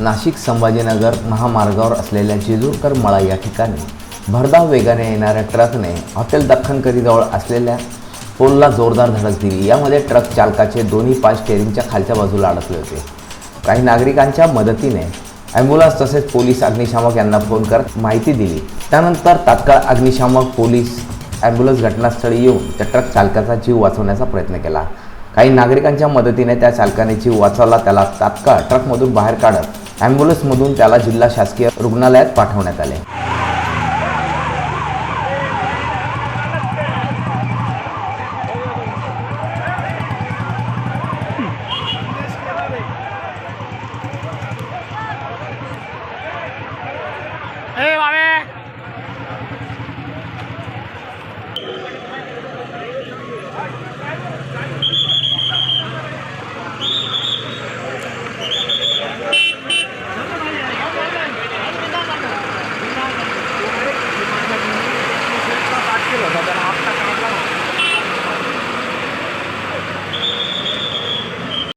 नाशिक संभाजीनगर महामार्गावर असलेल्या जेजूरकर मळा या ठिकाणी भरधाव वेगाने येणाऱ्या ट्रकने हॉटेल दख्खनकरीजवळ असलेल्या पोलला जोरदार धडक दिली. यामध्ये ट्रक चालकाचे दोन्ही पाय स्टेअरिंगच्या खालच्या बाजूला अडकले होते. काही नागरिकांच्या मदतीने ॲम्ब्युलन्स तसेच पोलीस अग्निशामक यांना फोन करत माहिती दिली. त्यानंतर तात्काळ अग्निशामक पोलीस ॲम्ब्युलन्स घटनास्थळी येऊन त्या ट्रक चालकाचा जीव वाचवण्याचा प्रयत्न केला. काही नागरिकांच्या मदतीने त्या चालकाने जीव वाचवला. त्याला तात्काळ ट्रकमधून बाहेर काढत ॲम्ब्युलन्समधून त्याला जिल्हा शासकीय रुग्णालयात पाठवण्यात आले. ए बाबे